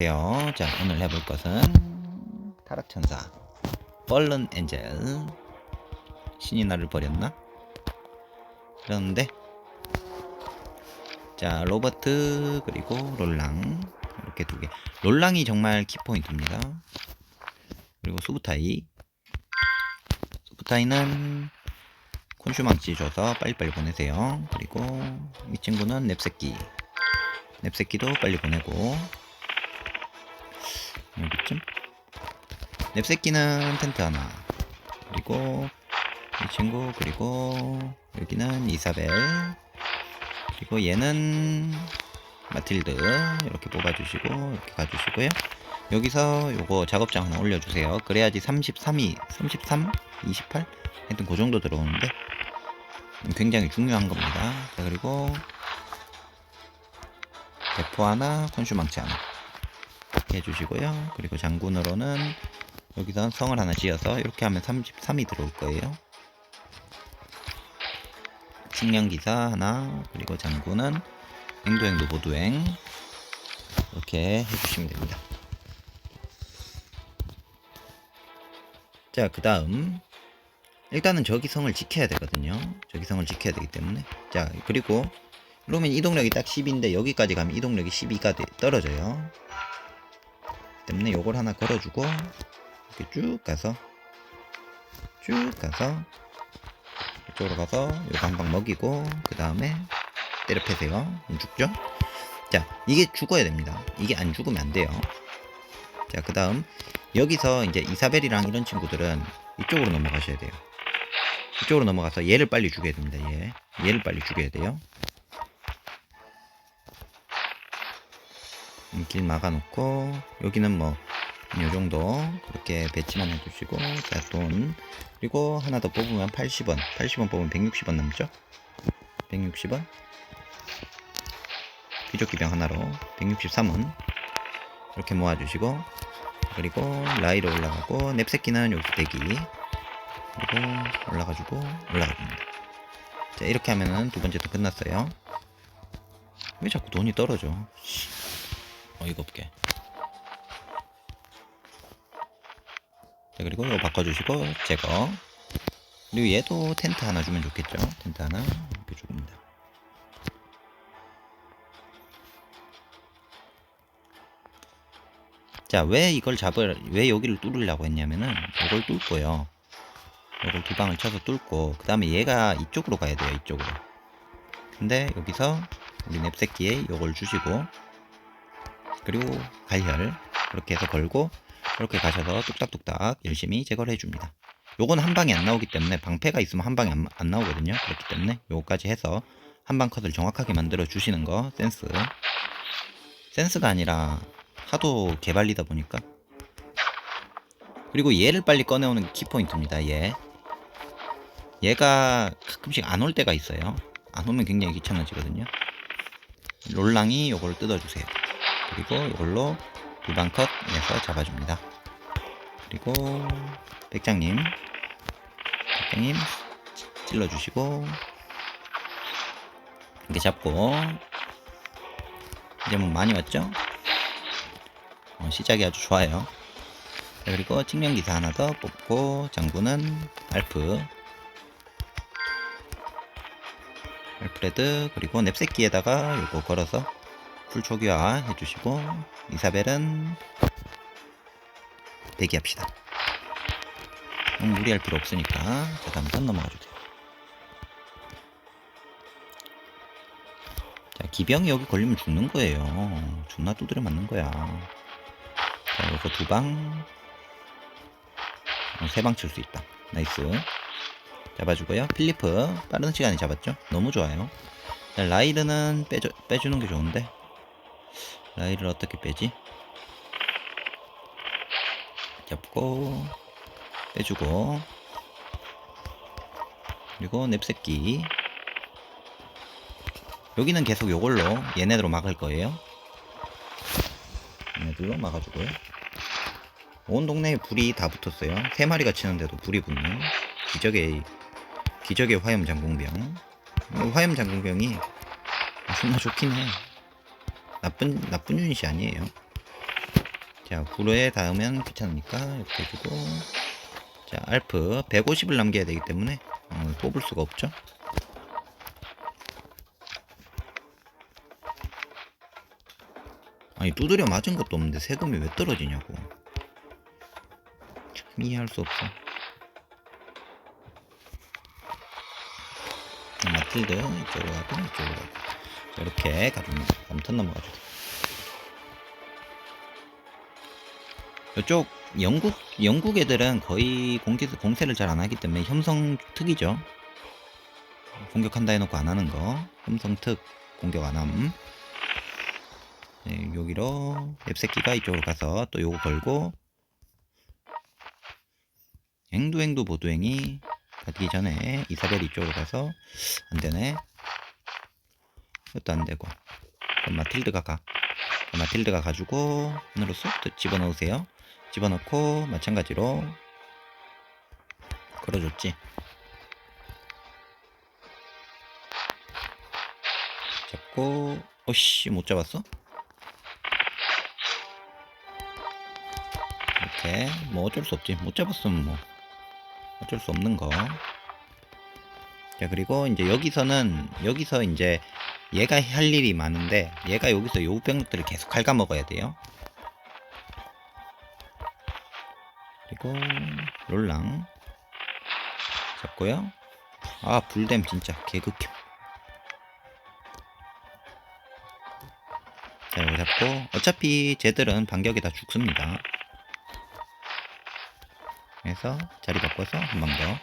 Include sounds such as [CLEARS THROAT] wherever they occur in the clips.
안녕하세요. 자, 오늘 해볼 것은 타락천사 펄른 엔젤 신이 나를 버렸나? 그런데 자 로버트 그리고 롤랑 이렇게 두 개. 롤랑이 정말 키포인트입니다. 그리고 수부타이 수부타이는 콘슈망치 줘서 빨리빨리 보내세요. 그리고 이 친구는 넵새끼 넵새끼도 빨리 보내고 여기쯤 넵새끼는 텐트 하나. 그리고 이 친구 그리고 여기는 이사벨. 그리고 얘는 마틸드. 이렇게 뽑아주시고 이렇게 가주시고요. 여기서 요거 작업장 하나 올려주세요. 그래야지 33이 33 28 하여튼 그 정도 들어오는데 굉장히 중요한 겁니다. 자 그리고 대포 하나 콘슈망치 하나 해주시고요. 그리고 장군으로는 여기서 성을 하나 지어서 이렇게 하면 33이 들어올 거예요. 측량기사 하나 그리고 장군은 행도행 노보두행 이렇게 해주시면 됩니다. 자, 그 다음 일단은 저기 성을 지켜야 되거든요. 저기 성을 지켜야 되기 때문에 자 그리고 그러면 이동력이 딱 10인데 여기까지 가면 이동력이 12가 떨어져요. 때문에 요걸 하나 걸어주고 이렇게 쭉 가서 쭉 가서 이쪽으로 가서 요거 한 방 먹이고 그 다음에 때려 패세요. 죽죠? 자 이게 죽어야 됩니다. 이게 안 죽으면 안 돼요. 자 그 다음 여기서 이제 이사벨이랑 이런 친구들은 이쪽으로 넘어가셔야 돼요. 이쪽으로 넘어가서 얘를 빨리 죽여야 됩니다 얘. 얘를 빨리 죽여야 돼요 길 막아놓고 여기는 뭐 요정도 그렇게 배치만 해주시고 자돈. 그리고 하나 더 뽑으면 80원. 80원 뽑으면 160원 남죠? 160원? 귀족기병 하나로 163원. 이렇게 모아주시고 그리고 라이로 올라가고 넵새끼는 여기 대기. 그리고 올라가지고 올라가줍니다. 자 이렇게 하면은 두 번째 도 끝났어요. 왜 자꾸 돈이 떨어져? 씨. 어이가 없게. 자, 그리고 이거 바꿔주시고, 제거. 그리고 얘도 텐트 하나 주면 좋겠죠? 텐트 하나 이렇게 줍니다. 자, 왜 이걸 잡을, 왜 여기를 뚫으려고 했냐면은, 이걸 뚫고요. 이걸 두 방을 쳐서 뚫고, 그 다음에 얘가 이쪽으로 가야 돼요, 이쪽으로. 근데 여기서 우리 넵새끼에 이걸 주시고, 그리고 갈혈 그렇게 해서 걸고 이렇게 가셔서 뚝딱뚝딱 열심히 제거를 해줍니다. 요건 한 방에 안 나오기 때문에 방패가 있으면 한 방에 안, 안 나오거든요. 그렇기 때문에 요거까지 해서 한 방 컷을 정확하게 만들어 주시는 거 센스. 센스가 아니라 하도 개발리다 보니까 그리고 얘를 빨리 꺼내오는 키포인트입니다. 얘 얘가 가끔씩 안 올 때가 있어요. 안 오면 굉장히 귀찮아지거든요. 롤랑이 요걸 뜯어주세요. 그리고 이걸로 두방 컷 해서 잡아줍니다. 그리고 백장님, 백장님 찔러주시고 이렇게 잡고 이제 뭐 많이 왔죠? 어, 시작이 아주 좋아요. 자, 그리고 측량기사 하나 더 뽑고 장군은 알프 알프레드 그리고 넵새끼에다가 요거 걸어서 풀 초기화 해주시고 이사벨은 대기합시다. 무리할 필요 없으니까 자 다음 턴 넘어가 주세요. 자 기병이 여기 걸리면 죽는 거예요. 존나 두드려 맞는 거야. 자 요거 두 방, 어, 세방 칠 수 있다. 나이스. 잡아주고요. 필리프 빠른 시간에 잡았죠. 너무 좋아요. 자, 라이드는 빼줘, 빼주는 게 좋은데 라이를 어떻게 빼지? 잡고 빼주고. 그리고 넵새끼. 여기는 계속 요걸로 얘네들로 막을 거예요. 얘네들로 막아주고요. 온 동네에 불이 다 붙었어요. 세 마리가 치는데도 불이 붙는 기적의 기적의 화염 장공병. 화염 장공병이 존나 좋긴 해 나쁜 나쁜 유닛이 아니에요. 자, 불에 닿으면 귀찮으니까 이렇게 해주고. 자, 알프 150을 남겨야 되기 때문에 어, 뽑을 수가 없죠. 아니 두드려 맞은 것도 없는데 세금이 왜 떨어지냐고. 참 이해할 수 없어. 자, 마틸드 이쪽으로 가고 이쪽으로 가고. 자, 이렇게 가줍니다. 다음 턴 넘어가 주세요. 이쪽 영국 영국 애들은 거의 공기 공세를 잘 안 하기 때문에 협성 특이죠. 공격한다 해놓고 안 하는 거 협성 특 공격 안 함. 네, 여기로 앱새끼가 이쪽으로 가서 또 요거 걸고 행두행두 보두행이 가기 전에 이사벨 이쪽으로 가서 안 되네. 이것도 안 되고 마틸드가 가. 마틸드가 가지고 하늘로 쏙 집어넣으세요. 집어넣고 마찬가지로 걸어줬지. 잡고 어씨 못 잡았어? 이렇게 뭐 어쩔 수 없지. 못 잡았으면 뭐 어쩔 수 없는 거. 자 그리고 이제 여기서는 여기서 이제 얘가 할 일이 많은데 얘가 여기서 요 병력들을 계속 갉아먹어야 돼요. 그리고 롤랑 잡고요. 아 불댐 진짜 개극혐. 자 이거 잡고 어차피 쟤들은 반격이 다 죽습니다. 그래서 자리 바꿔서 한 방 더.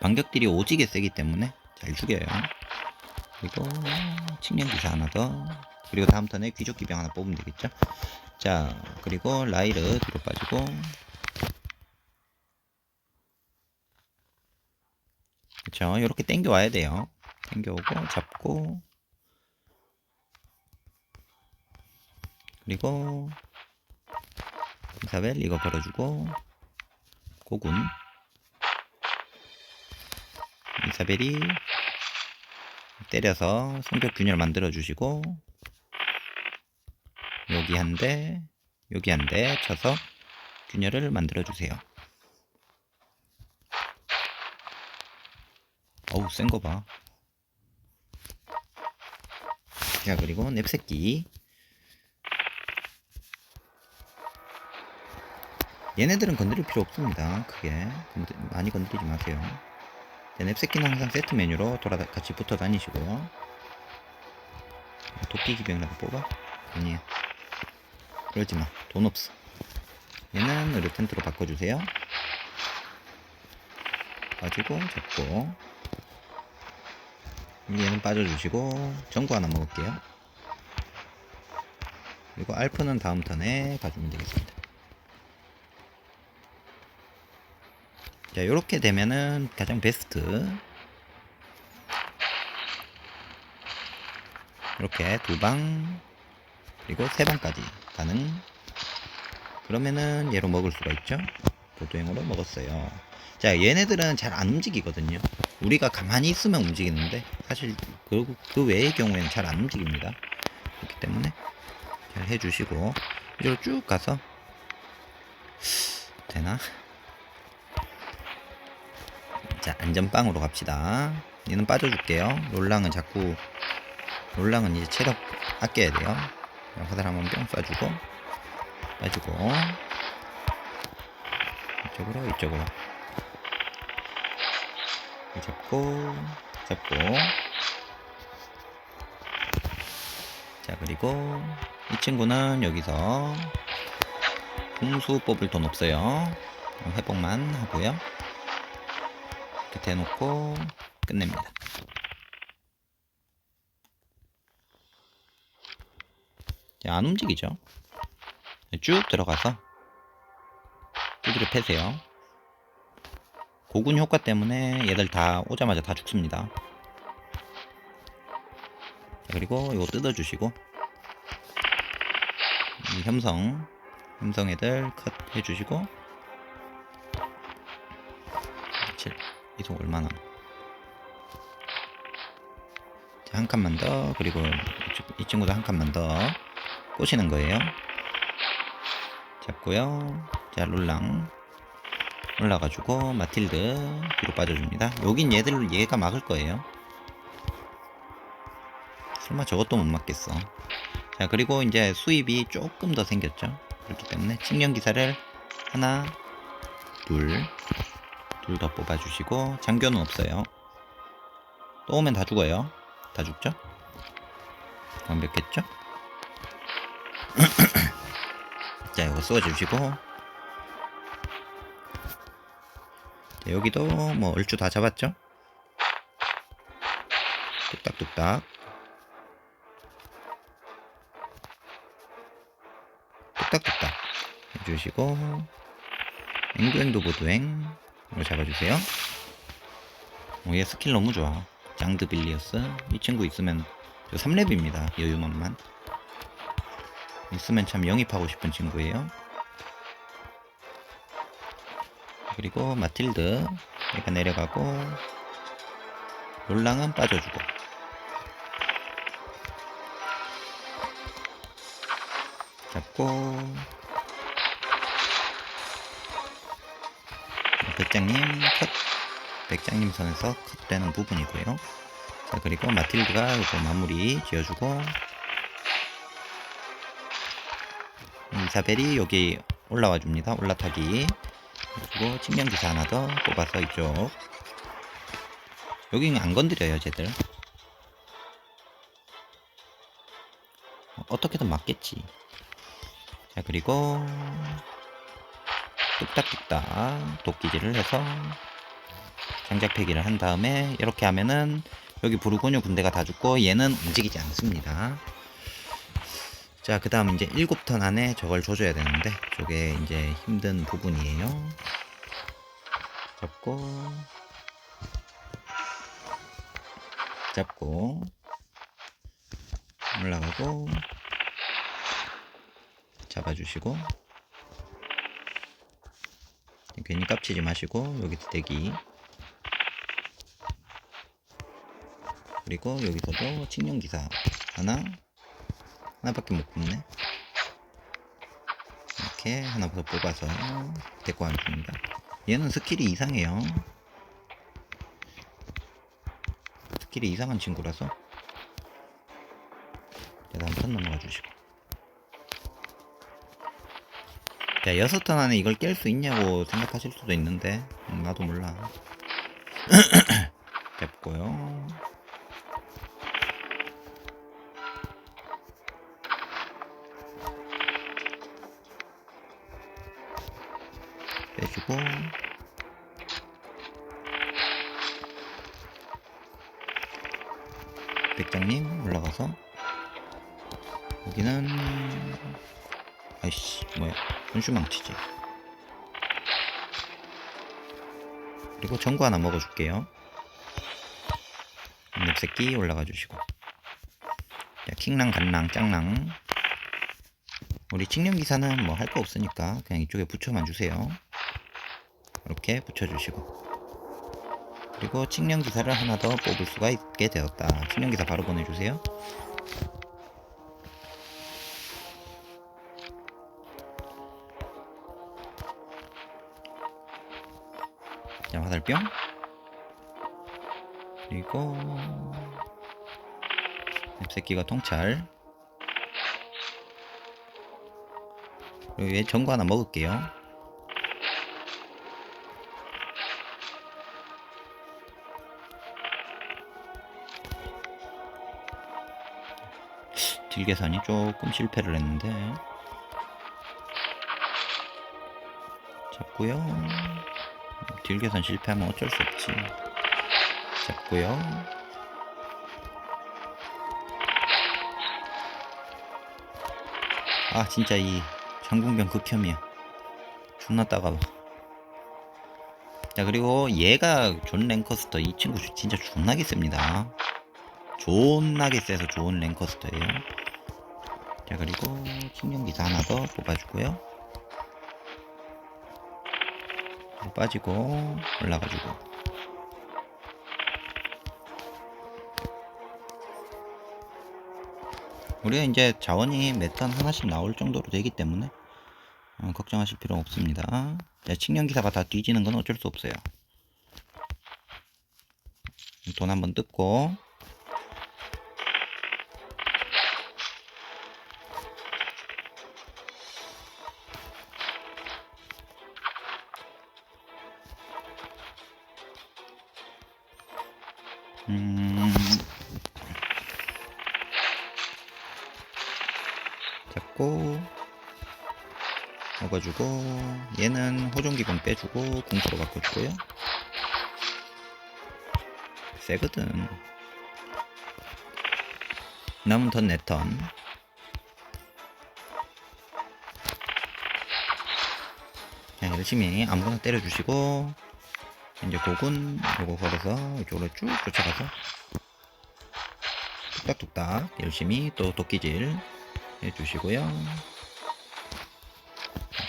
반격들이 오지게 세기 때문에 잘 죽여요. 그리고 측량기사 하나 더. 그리고 다음 턴에 귀족 기병 하나 뽑으면 되겠죠. 자, 그리고 라이르 뒤로 빠지고. 그쵸. 이렇게 땡겨 와야 돼요. 땡겨 오고, 잡고. 그리고, 이사벨 이거 걸어주고, 고군. 이사벨이 때려서 성격 균열 만들어 주시고 여기 한 대, 여기 한 대 쳐서 균열을 만들어 주세요. 어우 센 거 봐. 자 그리고 넵새끼 얘네들은 건드릴 필요 없습니다. 크게 많이 건드리지 마세요. 자, 넵새끼는 항상 세트 메뉴로 돌아 같이 붙어 다니시고 도끼 기병이라고 뽑아? 아니에요. 그러지 마. 돈 없어. 얘는 의료 텐트로 바꿔주세요. 빠지고 잡고 얘는 빠져주시고 전구 하나 먹을게요. 그리고 알프는 다음 턴에 가주면 되겠습니다. 자, 이렇게 되면은 가장 베스트. 이렇게 두 방, 그리고 세 방까지 가능. 그러면은 얘로 먹을 수가 있죠. 보도행으로 먹었어요. 자, 얘네들은 잘 안 움직이거든요. 우리가 가만히 있으면 움직이는데 사실 그, 그 외의 경우에는 잘 안 움직입니다. 그렇기 때문에 잘 해주시고 이리로 쭉 가서 되나? 자, 안전빵으로 갑시다. 얘는 빠져줄게요. 롤랑은 자꾸, 롤랑은 이제 체력 아껴야 돼요. 화살 한번 뿅 쏴주고, 빠지고, 이쪽으로, 이쪽으로. 잡고, 잡고. 자, 그리고, 이 친구는 여기서, 궁수 뽑을 돈 없어요. 회복만 하고요. 대놓고 끝냅니다. 자, 안 움직이죠? 쭉 들어가서 두드려 패세요. 고군 효과 때문에 얘들 다 오자마자 다 죽습니다. 자, 그리고 이거 뜯어주시고 이 혐성 혐성 애들 컷 해주시고 이속 얼마나? 자, 한 칸만 더 그리고 이, 친구도 한 칸만 더 꼬시는 거예요. 잡고요. 자, 롤랑. 올라가지고, 마틸드 뒤로 빠져줍니다. 여긴 얘들, 얘가 막을 거예요. 설마 저것도 못 막겠어. 자, 그리고 이제 수입이 조금 더 생겼죠. 그렇기 때문에 측량기사를 하나, 둘, 둘 더 뽑아주시고, 장교는 없어요. 또 오면 다 죽어요. 다 죽죠? 완벽했죠? [CLEARS THROAT] 자, 이거 쏘아주시고. 자, 여기도 뭐 얼추 다 잡았죠? 뚝딱뚝딱. 뚝딱뚝딱 해주시고 앵두앵두 보드앵 이거 잡아주세요. 어, 얘 스킬 너무 좋아. 짱드 빌리어스. 이 친구 있으면 저 3렙입니다 여유만만. 있으면 참 영입하고 싶은 친구예요. 그리고 마틸드 얘가 내려가고 롤랑은 빠져주고. 잡고 백장님 컷. 백장님 선에서 컷되는 부분이고요. 자 그리고 마틸드가 이거 마무리 지어주고. 이사벨이 여기 올라와 줍니다. 올라타기. 그리고 측량기사 하나 더 뽑아서 이쪽. 여기는 안 건드려요 쟤들. 어떻게든 맞겠지. 자 그리고 뚝딱뚝딱 도끼질을 해서 장작 폐기를 한 다음에 이렇게 하면은 여기 부르고뉴 군대가 다 죽고 얘는 움직이지 않습니다. 자 그 다음 이제 7턴 안에 저걸 줘줘야 되는데 저게 이제 힘든 부분이에요. 잡고 잡고 올라가고 잡아주시고 괜히 깝치지 마시고 여기서 대기. 그리고 여기서도 칙령기사 하나 하나밖에 못 뽑네. 이렇게 하나 더 뽑아서 데리고 와줍니다. 얘는 스킬이 이상해요. 스킬이 이상한 친구라서 자 다음 턴 넘어가 주시고 자 여섯 턴 안에 이걸 깰 수 있냐고 생각하실 수도 있는데 음, 나도 몰라. [COUGHS] 됐고요. 빼주고. 백장님 올라가서 여기는 아이씨 뭐야. 분수망치지. 그리고 전구 하나 먹어줄게요. lep새끼 올라가 주시고. 자 킹랑 간랑 짱랑. 우리 칙령기사는 뭐 할 거 없으니까 그냥 이쪽에 붙여만 주세요. 이렇게 붙여주시고. 그리고 칙령기사를 하나 더 뽑을 수가 있게 되었다. 칙령기사 바로 보내주세요 자 화살병 그리고 nep새끼가 통찰. 그리고 얘 전구 하나 먹을게요. 딜 계산이 조금 실패를 했는데. 잡고요 딜 계산 실패하면 어쩔 수 없지. 잡고요. 아 진짜 이 장궁병 극혐이야. 존나 따가워. 자 그리고 얘가 존 랭커스터. 이 친구 진짜 존나게 셉니다. 존나게 세서 좋은 랭커스터예요. 자 그리고 킹령기사 하나 더 뽑아주고요 빠지고 올라가지고 우리가 이제 자원이 매턴 하나씩 나올 정도로 되기 때문에 어, 걱정하실 필요 없습니다. 자, 측량기사가 다 뒤지는 건 어쩔 수 없어요. 돈 한번 뜯고 잡고 먹어주고 얘는 호종기공 빼주고 공포로 바꿔주고요. 세거든. 남은 턴 네턴. 자, 열심히 아무거나 때려주시고 이제 곡은 요거 걸어서 이쪽으로 쭉 쫓아가서 뚝딱뚝딱 열심히 또 도끼질 해주시고요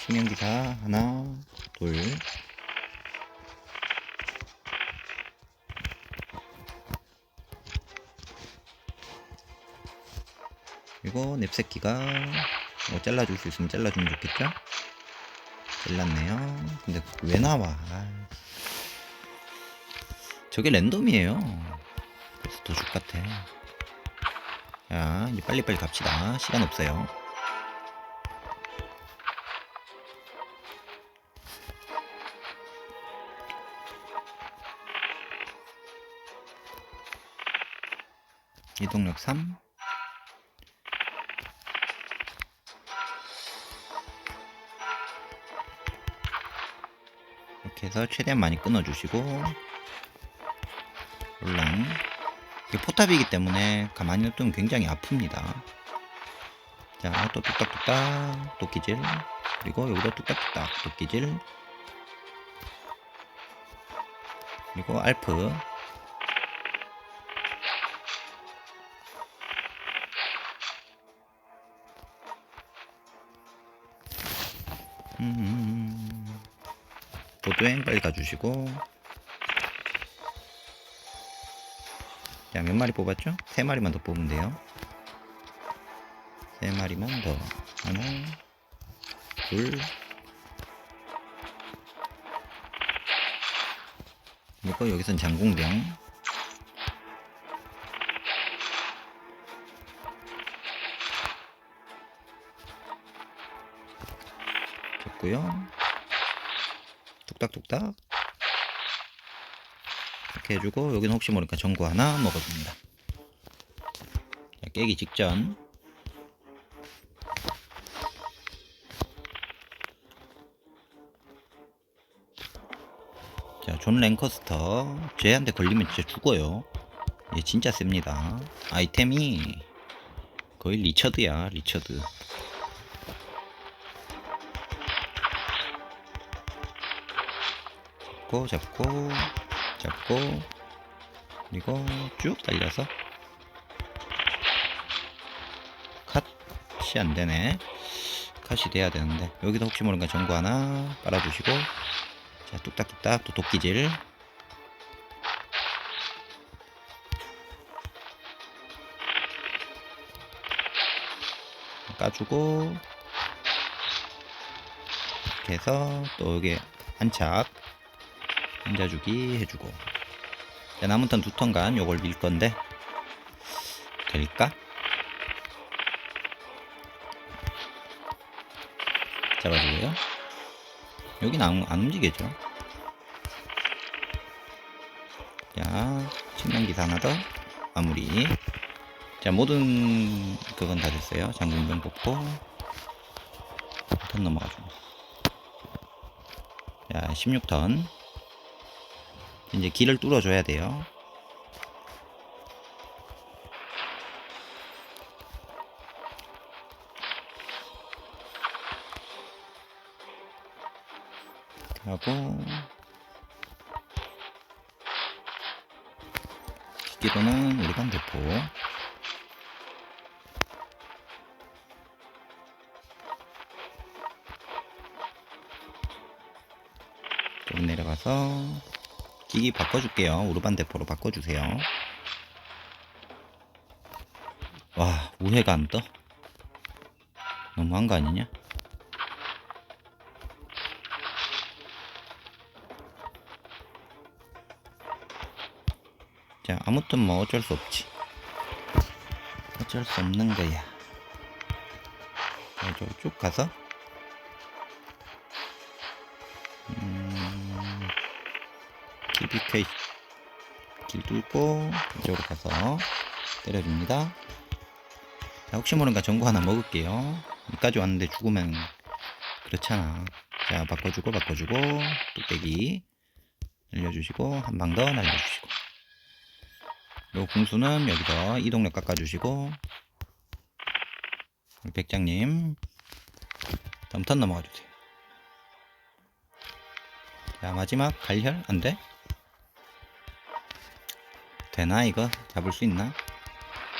수명기사 하나 둘 그리고 넵새끼가 뭐 잘라줄 수 있으면 잘라주면 좋겠죠? 잘랐네요. 근데 왜 나와? 아. 저게 랜덤이에요. 그래서 더 죽 같아. 자, 이제 빨리빨리 갑시다. 시간 없어요. 이동력 3 이렇게 해서 최대한 많이 끊어주시고 롤랑 포탑이기 때문에 가만히 놔두면 굉장히 아픕니다. 자 또 뚝딱뚝딱 도끼질. 그리고 여기도 뚝딱뚝딱 도끼질. 그리고 알프. 음, 보드행 빨리 가주시고 자 몇 마리 뽑았죠? 세 마리만 더 뽑으면 돼요. 세 마리만 더. 하나 둘. 그리고 여기선 장공병. 좋고요. 뚝딱뚝딱 이렇게 해주고 여기는 혹시 모르니까 전구 하나 먹어줍니다. 자, 깨기 직전. 자, 존 랭커스터. 쟤한테 걸리면 진짜 죽어요. 얘 진짜 셉니다. 아이템이 거의 리처드야 리처드. 잡고 잡고 잡고 그리고 쭉 달려서 컷이 안되네. 컷이 돼야 되는데. 여기도 혹시 모르니까 전구 하나 깔아주시고. 자 뚝딱뚝딱 또 도끼질. 까주고 이렇게 해서 또 여기 한착 앉아주기 해주고. 자, 남은 턴 두 턴간 요걸 밀 건데. 될까? 잡아주고요. 여긴 안, 안 움직이죠? 자 측면기사 하나 더. 마무리. 자 모든 그건 다 됐어요. 장군병 뽑고. 턴 넘어가죠. 자 16턴 이제 길을 뚫어줘야 돼요. 하고 기기로는 우리 반대포 좀 내려가서 기기 바꿔줄게요. 우르반 대포로 바꿔주세요. 와 우회가 안 떠? 너무한 거 아니냐? 자 아무튼 뭐 어쩔 수 없지 어쩔 수 없는 거야 자, 이쪽으로 쭉 가서 TBK 길 뚫고 이쪽으로 가서 때려줍니다. 자, 혹시 모르니까 전구 하나 먹을게요. 여기까지 왔는데 죽으면 그렇잖아. 자 바꿔주고 바꿔주고 뚝배기 날려주시고 한 방 더 날려주시고. 요 궁수는 여기서 이동력 깎아주시고. 우리 백장님 다음 턴 넘어가주세요. 자 마지막 갈혈 안돼? 되나 이거? 잡을 수 있나?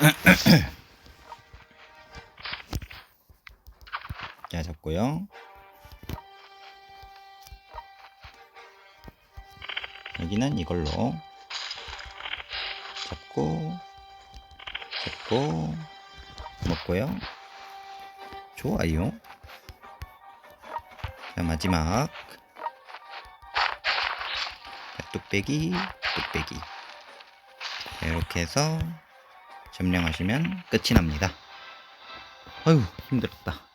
[COUGHS] 자 잡고요. 여기는 이걸로. 잡고 잡고 먹고요. 좋아요. 자 마지막. 자, 뚝배기 뚝배기 자, 이렇게 해서 점령하시면 끝이 납니다. 어휴 힘들었다